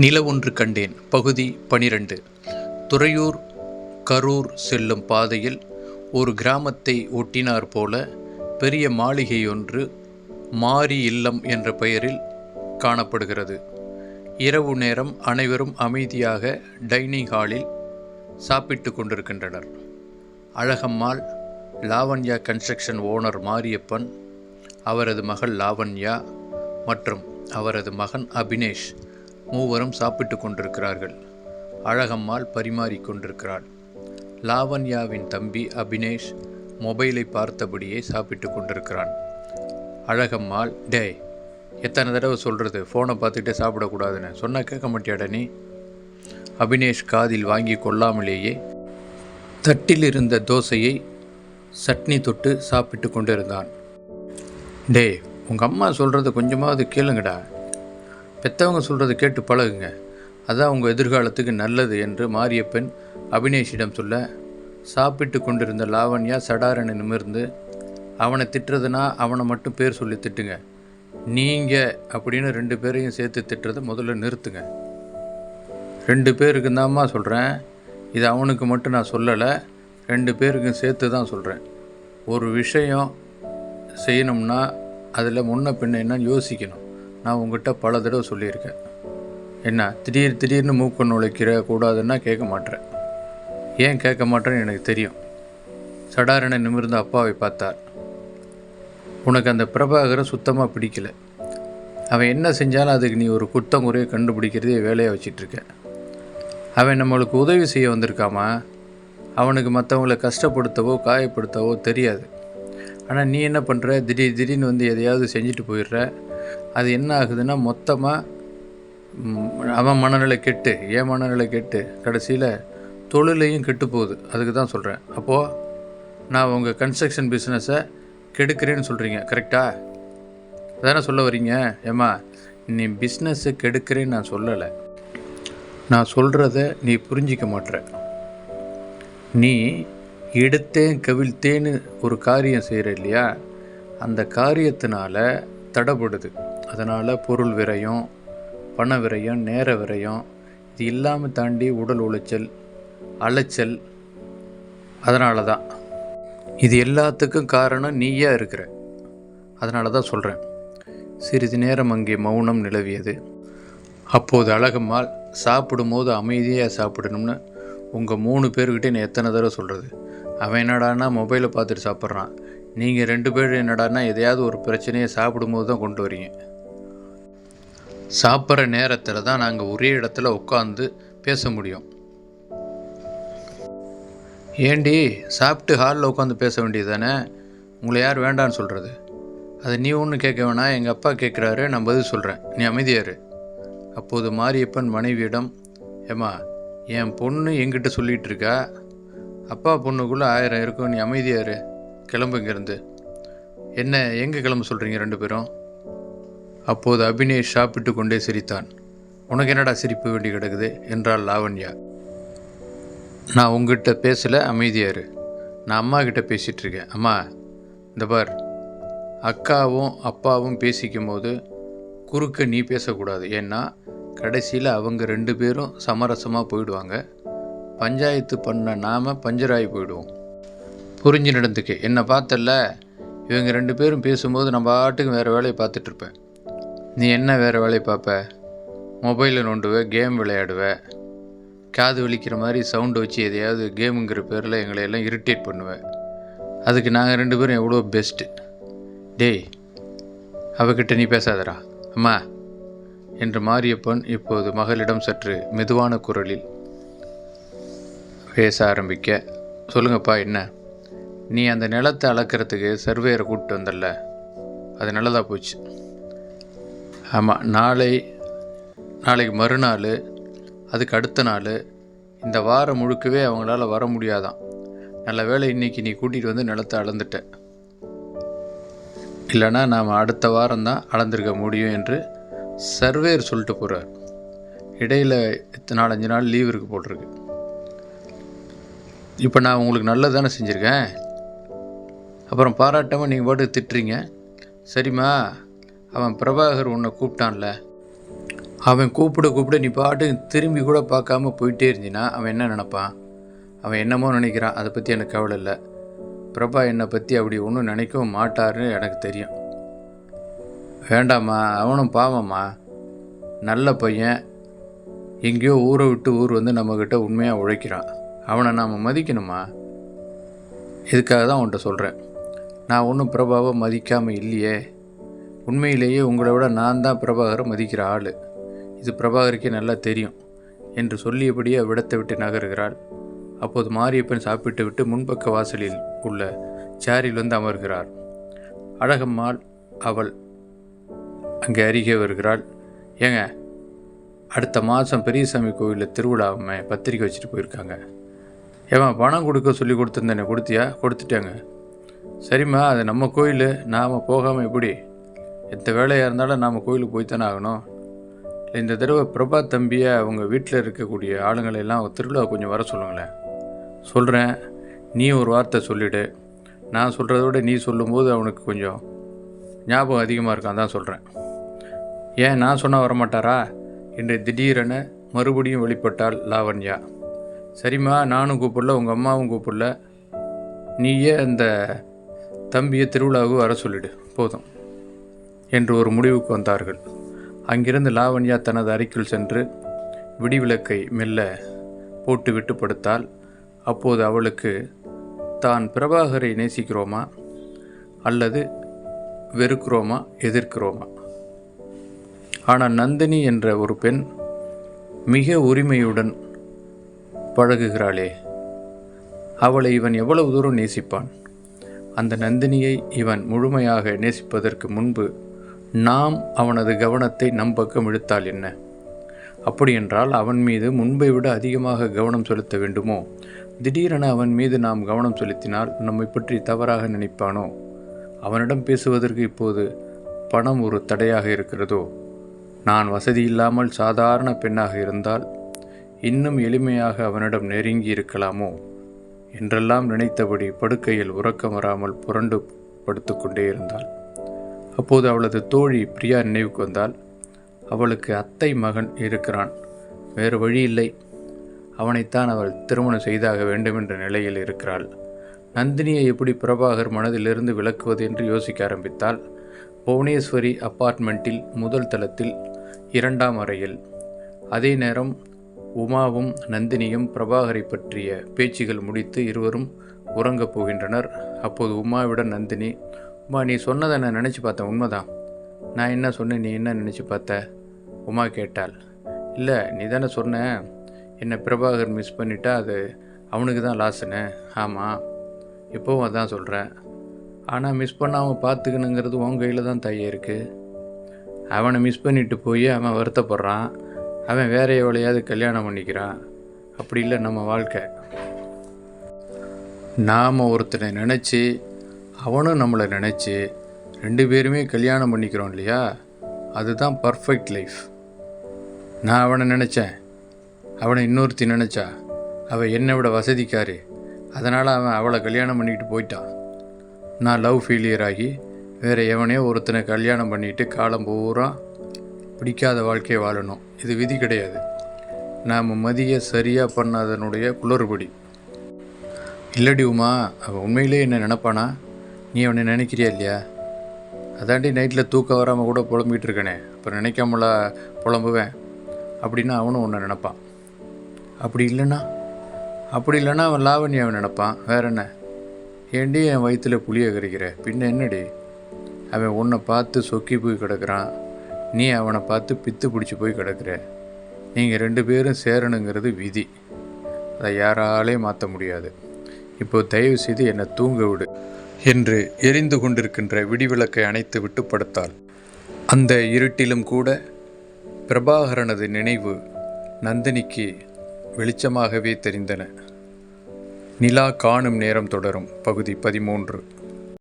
நில ஒன்று கண்டேன். பகுதி பனிரெண்டு. துறையூர் கரூர் செல்லும் பாதையில் ஒரு கிராமத்தை ஒட்டினார் போல பெரிய மாளிகையொன்று மாரி இல்லம் என்ற பெயரில் காணப்படுகிறது. இரவு நேரம் அனைவரும் அமைதியாக டைனிங் ஹாலில் சாப்பிட்டு கொண்டிருக்கின்றனர். அழகம்மாள் லாவண்யா கன்ஸ்ட்ரக்ஷன் ஓனர் மாரியப்பன் அவரது மகள் லாவண்யா மற்றும் அவரது மகன் அபினேஷ் மூவரும் சாப்பிட்டு கொண்டிருக்கிறார்கள். அழகம்மாள் பரிமாறிக் கொண்டிருக்கிறாள். லாவண்யாவின் தம்பி அபினேஷ் மொபைலை பார்த்தபடியே சாப்பிட்டு கொண்டிருக்கிறான். அழகம்மாள் டேய் எத்தனை தடவை சொல்கிறது ஃபோனை பார்த்துட்டே சாப்பிடக்கூடாதுன்னு. சொன்னால் கேட்க மாட்டியாட நீ? அபினேஷ் காதில் வாங்கி கொள்ளாமலேயே தட்டில் இருந்த தோசையை சட்னி தொட்டு சாப்பிட்டு கொண்டிருந்தான். டேய் உங்கள் அம்மா சொல்கிறது கொஞ்சமாவது கேளுங்கடா. பெற்றவங்க சொல்கிறத கேட்டு பழகுங்க. அதான் உங்கள் எதிர்காலத்துக்கு நல்லது என்று மாரியப்பெண் அபினேஷிடம் சொல்ல சாப்பிட்டு கொண்டிருந்த லாவண்யா சடாரனை நிமிர்ந்து அவனை திட்டுறதுனா அவனை மட்டும் பேர் சொல்லி திட்டுங்க. நீங்கள் அப்படின்னு ரெண்டு பேரையும் சேர்த்து திட்டுறதை முதல்ல நிறுத்துங்க. ரெண்டு பேருக்கு தான்மா சொல்கிறேன் இது அவனுக்கு மட்டும் நான் சொல்லலை ரெண்டு பேருக்கும் சேர்த்து தான் சொல்கிறேன் ஒரு விஷயம் செய்யணும்னா அதில் முன்ன பின்ன என்னன்னு யோசிக்கணும். நான் உங்ககிட்ட பல தடவை சொல்லியிருக்கேன். என்ன திடீர் திடீர்னு மூக்கு நுழைக்கிற கூடாதுன்னா கேட்க மாட்டேன் ஏன் கேட்க மாட்டேன்னு எனக்கு தெரியும். சடாரனை நிமிர்ந்த அப்பாவை பார்த்தார். உனக்கு அந்த பிரபாகரை சுத்தமாக பிடிக்கல. அவன் என்ன செஞ்சாலும் அதுக்கு நீ ஒரு குத்தம் குறைய கண்டுபிடிக்கிறதே வேலையாக வச்சிட்ருக்க. அவன் நம்மளுக்கு உதவி செய்ய வந்திருக்காமா? அவனுக்கு மற்றவங்கள கஷ்டப்படுத்தவோ காயப்படுத்தவோ தெரியாது. ஆனால் நீ என்ன பண்ணுற திடீர் திடீர்னு வந்து எதையாவது செஞ்சுட்டு போயிடுற. அது என்ன ஆகுதுன்னா மொத்தமாக அவன் மனநிலை கெட்டு என் மனநிலை கெட்டு கடைசியில் தொழிலையும் கெட்டு போகுது அதுக்கு தான் சொல்கிறேன் அப்போது நான் உங்கள் கன்ஸ்ட்ரக்ஷன் பிஸ்னஸை கெடுக்கிறேன்னு சொல்கிறீங்க கரெக்டாக அதானே சொல்ல வரீங்க? ஏம்மா நீ பிஸ்னஸை கெடுக்கிறேன்னு நான் சொல்லலை. நான் சொல்கிறத நீ புரிஞ்சிக்க மாட்ற. நீ எடுத்தேன் கவிழ்த்தேன்னு ஒரு காரியம் செய்கிற இல்லையா? அந்த காரியத்தினால தடைப்படுது. அதனால் பொருள் விரயம் பண விரயம் நேர விரயம். இது இல்லாமல் தாண்டி உடல் உளைச்சல் அலைச்சல் அதனால தான் இது எல்லாத்துக்கும் காரணம் நீயா இருக்கிற. அதனால தான் சொல்கிறேன் சிறிது நேரம் அங்கே மௌனம் நிலவியது. அப்போது அழகம்மாள் சாப்பிடும்போது அமைதியாக சாப்பிடணும்னு உங்கள் மூணு பேர்கிட்ட நான் எத்தனை தடவை சொல்கிறது அவன் என்னடான்னா மொபைலை பார்த்துட்டு சாப்பிட்றான். நீங்கள் ரெண்டு பேரும் என்னடான்னா எதையாவது ஒரு பிரச்சனையை சாப்பிடும்போது தான் கொண்டு வரீங்க. சாப்பிட்ற நேரத்தில் தான் நாங்கள் ஒரே இடத்துல உட்காந்து பேச முடியும். ஏண்டி சாப்பிட்டு ஹாலில் உட்காந்து பேச வேண்டியது தானே உங்களை யார் வேண்டான்னு சொல்கிறது அது நீ ஒன்று கேட்க வேணாம் எங்கள் அப்பா கேட்குறாரு நான் பதில் சொல்கிறேன் நீ அமைதியாரு அப்போது மாரியப்பன் மனைவியிடம் ஏம்மா என் பொண்ணு என்கிட்ட சொல்லிகிட்டு இருக்கா? அப்பா பொண்ணுக்குள்ளே ஆயிரம் இருக்கும் நீ அமைதியாரு கிளம்பு இங்கேருந்து. என்ன எங்கே கிளம்ப சொல்கிறீங்க ரெண்டு பேரும்? அப்போது அபினேஷ் சாப்பிட்டு கொண்டே சிரித்தான். உனக்கு என்னடா சிரிப்பு வேண்டி கிடக்குது? என்றாள் லாவண்யா. நான் உங்ககிட்ட பேசலை அமைதியாரு நான் அம்மா கிட்ட பேசிகிட்டு இருக்கேன். அம்மா இந்த பார். அக்காவும் அப்பாவும் பேசிக்கும் போது குறுக்க நீ பேசக்கூடாது. ஏன்னா கடைசியில் அவங்க ரெண்டு பேரும் சமரசமாக போயிடுவாங்க. பஞ்சாயத்து பண்ண நாம் பஞ்சராகி போயிடுவோம். புரிஞ்சு நடந்துக்கு. என்னை பார்த்தல இவங்க ரெண்டு பேரும் பேசும்போது நம்ம பாட்டுக்கு வேறு வேலையை பார்த்துட்ருப்பேன் நீ என்ன வேறு வேலையை பார்ப்ப மொபைலில் நோண்டுவ கேம் விளையாடுவ? காது வலிக்கிற மாதிரி சவுண்டு வச்சு எதையாவது கேமுங்கிற பேரில் எங்களை எல்லாம் இரிட்டேட் பண்ணுவேன் அதுக்கு நாங்கள் ரெண்டு பேரும் எவ்வளோ பெஸ்ட்டு டேய் அவகிட்ட நீ பேசாதடா. அம்மா என்று மாரியப்பன் இப்போது மகளிடம் சற்று மெதுவான குரலில் பேச ஆரம்பிக்க சொல்லுங்கப்பா என்ன? நீ அந்த நிலத்தை அளக்கிறதுக்கு சர்வேயரை கூப்பிட்டு வந்தல்ல. அது நல்லதாக போச்சு. ஆமாம் நாளை நாளைக்கு மறுநாள் அதுக்கு அடுத்த நாள் இந்த வாரம் முழுக்கவே அவங்களால வர முடியாதான். நல்ல வேளை இன்னைக்கு நீ கூட்டிகிட்டு வந்து நிலத்தை அளந்துட்ட. இல்லைன்னா நாம் அடுத்த வாரம் தான் அளந்திருக்க முடியும் என்று சர்வேயர் சொல்லிட்டு போகிறார் இடையில் இத்தனை நாலஞ்சு நாள் லீவ் இருக்கு போட்டிருக்கு. இப்போ நான் உங்களுக்கு நல்லது தானே செஞ்சுருக்கேன்? அப்புறம் பாராட்டாமல் நீங்கள் பாட்டு திட்டுறீங்க. சரிம்மா. அவன் பிரபாகர் உன்னை கூப்பிட்டான்ல. அவன் கூப்பிட கூப்பிட நீ பாட்டு திரும்பி கூட பார்க்காம போயிட்டே இருந்தினா அவன் என்ன நினப்பான்? அவன் என்னமோ நினைக்கிறான் அதை பற்றி எனக்கு கவலை இல்லை. பிரபா என்னை பற்றி அப்படி ஒன்றும் நினைக்கவும் மாட்டாருன்னு எனக்கு தெரியும். வேண்டாம்மா அவனும் பாவம்மா. நல்ல பையன். எங்கேயோ ஊரை விட்டு ஊர் வந்து நம்மக்கிட்ட உண்மையாக உழைக்கிறான். அவனை நாம் மதிக்கணுமா? இதுக்காக தான் உன்கிட்ட சொல்கிறேன் நான் ஒன்றும் பிரபாவை மதிக்காமல் இல்லையே. உண்மையிலேயே உங்களை விட நான் தான் பிரபாகரை மதிக்கிற ஆள். இது பிரபாகருக்கே நல்லா தெரியும் என்று சொல்லியபடியே விடத்தை விட்டு நகருகிறாள். அப்போது மாரியப்பன் சாப்பிட்டு விட்டு முன்பக்க வாசலில் உள்ள சேரில் வந்து அமர்கிறார். அழகம்மாள் அவள் அங்கே அருகே வருகிறாள். ஏங்க அடுத்த மாதம் பெரியசாமி கோவிலில் திருவிழாவுமே பத்திரிக்கை வச்சுட்டு போயிருக்காங்க. ஏம்மா பணம் கொடுக்க சொல்லி கொடுத்துருந்தேனே கொடுத்தியா? கொடுத்துட்டேங்க. சரிம்மா அது நம்ம கோயில் நாம் போகாமல் எப்படி? எந்த வேலையாக இருந்தாலும் நாம் கோயிலுக்கு போய் தானே ஆகணும். இல்லை இந்த தடவை பிரபா தம்பியை அவங்க வீட்டில் இருக்கக்கூடிய ஆளுங்களை எல்லாம் திருவிழா கொஞ்சம் வர சொல்லுங்களேன். சொல்கிறேன் நீ ஒரு வார்த்தை சொல்லிவிடு நான் சொல்கிறத விட நீ சொல்லும்போது அவனுக்கு கொஞ்சம் ஞாபகம் அதிகமாக இருக்கான் தான் சொல்கிறேன் ஏன் நான் சொன்னால் வரமாட்டாரா? என்று திடீரென மறுபடியும் வெளிப்பட்டாள் லாவண்யா. சரிம்மா நானும் கூப்பிடல உங்கள் அம்மாவும் கூப்பிடல. நீயே அந்த தம்பியை திருவிழாவுக்கு வர சொல்லிடு. போதும். என்று ஒரு முடிவுக்கு வந்தார்கள். அங்கிருந்து லாவண்யா தனது அறைக்குள் சென்று விடிவிளக்கை மெல்ல போட்டுவிட்டு படுத்தால் அப்போது அவளுக்கு தான் பிரபாகரை நேசிக்கிறோமா? அல்லது வெறுக்கிறோமா? எதிர்க்கிறோமா? ஆனால் நந்தினி என்ற ஒரு பெண் மிக உரிமையுடன் பழகுகிறாளே. அவளை இவன் எவ்வளவு தூரம் நேசிப்பான்? அந்த நந்தினியை இவன் முழுமையாக நேசிப்பதற்கு முன்பு நாம் அவனது கவனத்தை நம் பக்கம் இழுத்தால் என்ன? அப்படியென்றால் அவன் மீது முன்பை விட அதிகமாக கவனம் செலுத்த வேண்டுமோ? திடீரென அவன் மீது நாம் கவனம் செலுத்தினால் நம்மை பற்றி தவறாக நினைப்பானோ? அவனிடம் பேசுவதற்கு இப்போது பணம் ஒரு தடையாக இருக்கிறதோ? நான் வசதி இல்லாமல் சாதாரண பெண்ணாக இருந்தால் இன்னும் எளிமையாக அவனிடம் நெருங்கி இருக்கலாமோ? என்றெல்லாம் நினைத்தபடி படுக்கையில் உறக்கம் வராமல் புரண்டு படுத்துக்கொண்டே இருந்தாள். அப்போது அவளது தோழி பிரியா நினைவுக்கு வந்தால் அவளுக்கு அத்தை மகன் இருக்கிறான். வேறு வழி இல்லை. அவனைத்தான் அவள் திருமணம் செய்தாக வேண்டும் என்ற நிலையில் இருக்கிறாள். நந்தினியை எப்படி பிரபாகர் மனதிலிருந்து விளக்குவது என்று யோசிக்க ஆரம்பித்தால் புவனேஸ்வரி அப்பார்ட்மெண்ட்டில் முதல் தளத்தில் இரண்டாம் அறையில். அதே நேரம் உமாவும் நந்தினியும் பிரபாகரை பற்றிய பேச்சுகள் முடித்து இருவரும் உறங்கப் போகின்றனர். அப்போது உமாவிடம் நந்தினி உமா நீ சொன்னதை நான் நினச்சி பார்த்தேன். உண்மைதான். நான் என்ன சொன்னேன் நீ என்ன நினச்சி பார்த்த? உமா கேட்டாள். இல்லை நீ தானே சொன்ன. என்னை பிரபாகர் மிஸ் பண்ணிட்டா அது அவனுக்கு தான் லாஸ்ன்னு ஆமாம் இப்போவும் அதான் சொல்கிறேன் ஆனால் மிஸ் பண்ணாமல் பார்த்துக்கணுங்கிறது உன் கையில் தான் தைய இருக்குது அவனை மிஸ் பண்ணிட்டு போய் அவன் வருத்தப்படுறான். அவன் வேற எவ்வளையாவது கல்யாணம் பண்ணிக்கிறான். அப்படி இல்லை நம்ம வாழ்க்கை. நாம் ஒருத்தனை நினச்சி அவனும் நம்மளை நினச்சி ரெண்டு பேருமே கல்யாணம் பண்ணிக்கிறோம் இல்லையா? அதுதான் பர்ஃபெக்ட் லைஃப் நான் அவனை நினச்சேன். அவனை இன்னொருத்தி நினச்சா. அவள் என்னை விட வசதிக்காரு. அதனால் அவன் அவளை கல்யாணம் பண்ணிக்கிட்டு போயிட்டான். நான் லவ் ஃபெயிலியர் ஆகி வேறு எவனையோ ஒருத்தனை கல்யாணம் பண்ணிட்டு காலம் பூரா பிடிக்காத வாழ்க்கையை வாழணும். இது விதி கிடையாது. நாம் மதிய சரியாக பண்ணாதனுடைய குளறுபடி. இல்லடி உமா அவன் உண்மையிலே என்ன நினப்பானா? நீ அவனை நினைக்கிறியா இல்லையா? அதாண்டி நைட்டில் தூக்கம் வராமல் கூட புலம்பிகிட்டு இருக்கனே அப்புறம் நினைக்காமலா புலம்புவேன். அப்படின்னா அவனும் உன்னை நினப்பான். அப்படி இல்லைன்னா? அப்படி இல்லைன்னா அவன் லாவண்யாவை நினப்பான். வேற என்ன? ஏண்டி என் வயிற்றில் புளிய கறிக்கிற பின்ன என்னடி? அவன் உன்னை பார்த்து சொக்கி போய் கிடக்குறான். நீ அவனை பார்த்து பித்து பிடிச்சி போய் கிடக்குற. நீங்கள் ரெண்டு பேரும் சேரணுங்கிறது விதி. அதை யாராலே மாற்ற முடியாது. இப்போ தயவு செய்து என்னை தூங்க விடு. என்று எரிந்து கொண்டிருக்கின்ற விடிவிளக்கை அணைத்து விட்டு படுத்தாள். அந்த இருட்டிலும் கூட பிரபாகரனது நினைவு நந்தினிக்கு வெளிச்சமாகவே தெரிந்தன. நிலா காணும் நேரம் தொடரும். பகுதி பதிமூன்று.